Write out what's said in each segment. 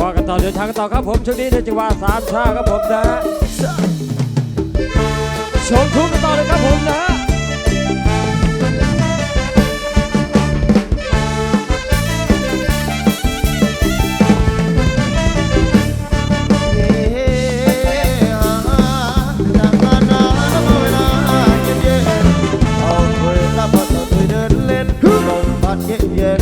ว่ากันต่อเดี๋ยวทางกันต่อครับผมช่วงนี้ในจะว่าสามชาครับผมนะฮะชมทุกกันต่อเลยครับผมนะฮะเย็น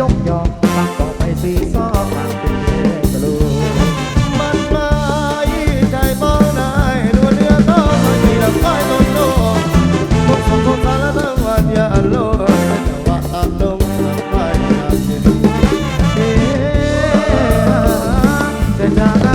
ยกยอมปากต่อไปสีซ้อปากเป็นเอกลูมันมาใจมองนายดูเนื้อต้องมันมีดับไฟลนโลกมุกของคนมาแล้วทั้งวันอย่าโลกแต่ว่าอารมณ์ทำไปอยากเห็นเอ๊ะแต่จะ